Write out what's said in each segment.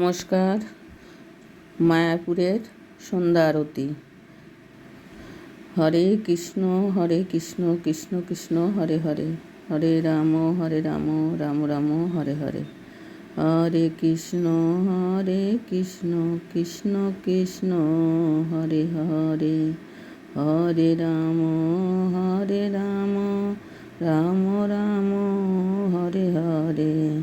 নমস্কার, মায়াপুরের সন্ধ্যা আরতি। হরে কৃষ্ণ হরে কৃষ্ণ কৃষ্ণ কৃষ্ণ, হরে হরে। হরে রাম হরে রাম রাম রাম, হরে হরে। হরে কৃষ্ণ হরে কৃষ্ণ কৃষ্ণ কৃষ্ণ, হরে হরে। হরে রাম হরে রাম রাম রাম, হরে হরে।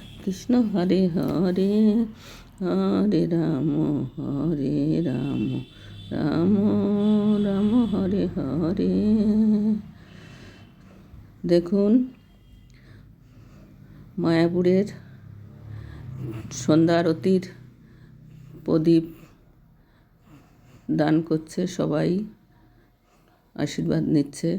কৃষ্ণ হরে হরে হরে রাম হরে রাম রাম রাম হরে হরে। দেখুন, মায়াপুরের সন্ধ্যা আরতির প্রদীপ দান করছে সবাই, আশীর্বাদ নিচ্ছে।